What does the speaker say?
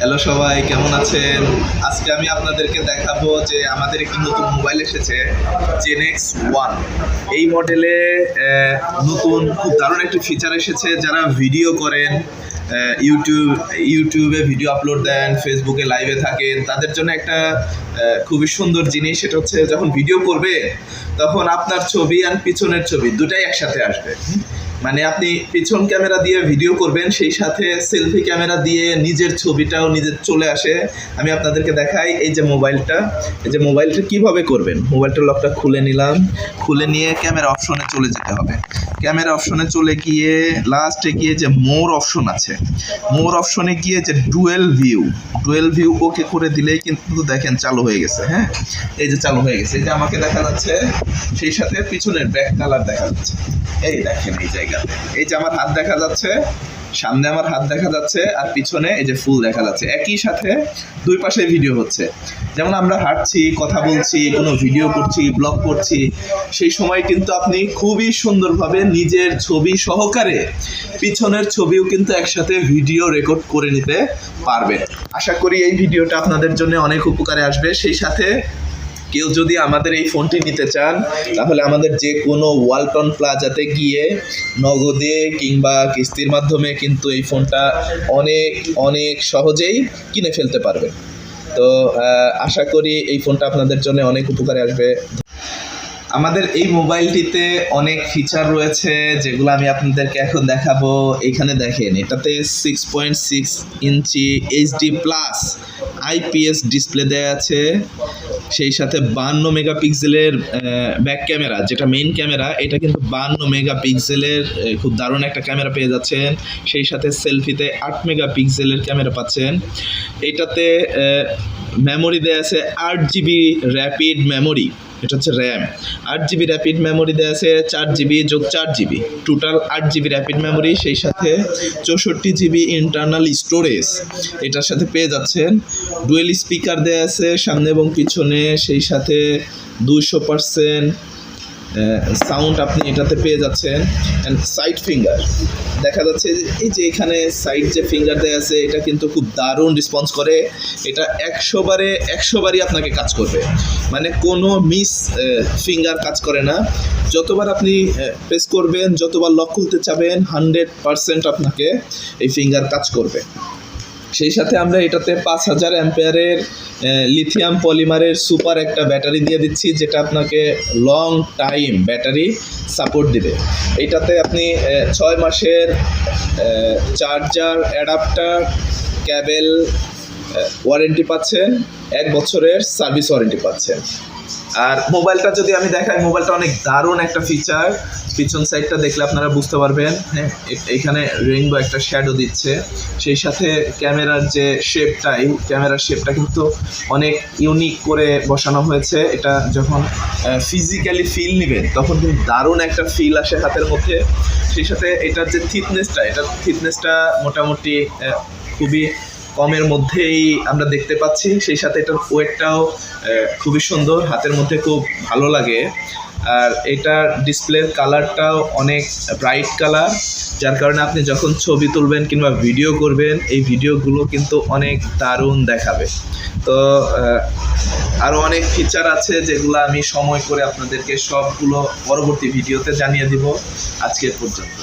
Hello সবাই, কেমন আছেন? আজকে আমি আপনাদেরকে দেখাবো যে আমাদের একটি নতুন মোবাইল এসেছে জেনেক্স ওয়ান এই মডেলে নতুন খুব দারুণ একটি ফিচার এসেছে, যারা ভিডিও করেন ইউটিউব ইউটিউবে ভিডিও আপলোড দেন ফেসবুকে লাইভে থাকেন, তাদের জন্য একটা খুবই সুন্দর জিনিস, সেটা হচ্ছে যখন ভিডিও করবে, তখন আপনার ছবি আর পিছনের ছবি দুটাই একসাথে আসবে। মানে আপনি পিছন ক্যামেরা দিয়ে ভিডিও করবেন, সেই সাথে সেলফি ক্যামেরা দিয়ে নিজের ছবিটাও নিজের চলে আসে। আমি আপনাদেরকে দেখাই এই যে মোবাইলটা। এই যে মোবাইলটা কীভাবে করবেন? মোবাইলটার লকটা খুলে নিলাম। খুলে নিয়ে ক্যামেরা অপশনে চলে যেতে হবে। ক্যামেরা অপশনে চলে গিয়ে লাস্টে গিয়ে যে মোর অপশন আছে। মোর অপশনে গিয়ে যে dual view dual view okay করে দিলেই কিন্তু দেখেন চালু হয়ে গেছে হ্যাঁ? এই যে চালু হয়ে গেছে। এই যে আমাকে দেখা যাচ্ছে, সেই সাথে পিছনের ব্যাক কালার দেখা যাচ্ছে। এই দেখেন এই এই যে আমার হাত দেখা যাচ্ছে, সামনে আমার হাত দেখা যাচ্ছে, আর পিছনে এই যে ফুল দেখা যাচ্ছে। একই সাথে দুই পাশে ভিডিও হচ্ছে। যেমন আমরা হাঁটছি, কথা বলছি, কোনো ভিডিও করছি ব্লগ করছি, সেই সময় কিন্তু আপনি খুবই সুন্দরভাবে নিজের ছবি সহকারে পিছনের ছবিও কিন্তু একসাথে ভিডিও রেকর্ড করে নিতে পারবেন। আশা করি এই ভিডিওটা আপনাদের জন্য অনেক উপকারে আসবে। সেই সাথে কেউ যদি আমাদের এই ফোনটি নিতে চান, তাহলে আমাদের যে কোনো ওয়ালটন প্লাজাতে গিয়ে নগদে কিংবা কিস্তির মাধ্যমে কিন্তু এই ফোনটা অনেক অনেক সহজেই কিনে ফেলতে পারবেন। তো আশা করি এই ফোনটা আপনাদের জন্য অনেক উপকারে আসবে। আমাদের এই মোবাইলটিতে অনেক ফিচার রয়েছে, যেগুলো আমি আপনাদেরকে এখন দেখাবো। এখানে দেখেন, এটাতে six point six inch HD plus IPS display দেওয়া আছে। সেই সাথে বান্ন মেগাপিক্সেলের ব্যাক ক্যামেরা যেটা মেইন ক্যামেরা এটা কিন্তু বান্ন মেগাপিক্সেলের খুব দারুণ একটা ক্যামেরা পেয়ে যাচ্ছেন। সেই সাথে সেলফিতে আট মেগাপিক্সেলের ক্যামেরা পাচ্ছেন। এটাতে মেমোরি দেওয়া আছে আট জিবি র্যাপিড মেমোরি এটা হচ্ছে র্যাম। আট জিবি র্যাপিড মেমোরি দেওয়া আছে, চার জিবি যোগ চার জিবি টোটাল আট জিবি র্যাপিড মেমোরি সেই সাথে চৌষট্টি জিবি ইন্টারনাল স্টোরেজ এটার সাথে পেয়ে যাচ্ছেন। ডুয়েল স্পিকার দেওয়া আছে সামনে এবং পিছনে, সেই সাথে দুশো পার্সেন্ট সাউন্ড আপনি এটাতে পেয়ে যাচ্ছেন অ্যান্ড সাইড ফিঙ্গার দেখা যাচ্ছে এই যে এখানে সাইড যে ফিঙ্গার দেওয়া আছে, এটা কিন্তু খুব দারুণ রেসপন্স করে। এটা একশো বারে, একশো বারই আপনাকে কাজ করবে। মানে কোনো মিস ফিঙ্গার কাজ করে না। যতবার আপনি প্রেস করবেন, যতবার লক খুলতে চাবেন হান্ড্রেড পারসেন্ট আপনাকে এই ফিঙ্গার কাজ করবে। সেই সাথে আমরা এটাতে পাঁচ হাজার অ্যাম্পেয়ারের লিথিয়াম পলিমারের সুপার একটা ব্যাটারি দিয়ে দিচ্ছি, যেটা আপনাকে লং টাইম ব্যাটারি সাপোর্ট দিবে। এটাতে আপনি ছয় মাসের চার্জার অ্যাডাপ্টার ক্যাবেল ওয়ারেন্টি পাচ্ছেন, এক বছরের সার্ভিস ওয়ারেন্টি পাচ্ছেন। আর মোবাইলটা যদি আমি দেখাই, মোবাইলটা অনেক দারুণ একটা ফিচার পিছন সাইডটা দেখলে আপনারা বুঝতে পারবেন হ্যাঁ এখানে রেইনবো একটা শ্যাডো দিচ্ছে। সেই সাথে ক্যামেরার যে শেপটা এই ক্যামেরার শেপটা কিন্তু অনেক ইউনিক করে বসানো হয়েছে। এটা যখন ফিজিক্যালি ফিল নেবেন, তখন কিন্তু দারুণ একটা ফিল আসে হাতের মধ্যে। সেই সাথে এটার যে থিকনেসটা এটার থিকনেসটা মোটামুটি খুবই কমের মধ্যেই আমরা দেখতে পাচ্ছি। সেই সাথে এটার ওয়েটটাও খুবই সুন্দর। হাতের মধ্যে খুব ভালো লাগে। আর এটার ডিসপ্লের কালারটাও অনেক ব্রাইট কালার। যার কারণে আপনি যখন ছবি তুলবেন কিংবা ভিডিও করবেন, এই ভিডিওগুলো কিন্তু অনেক দারুণ দেখাবে। তো আরও অনেক ফিচার আছে যেগুলো আমি সময় করে আপনাদেরকে সবগুলো পরবর্তী ভিডিওতে জানিয়ে দিব। আজকের পর্যন্ত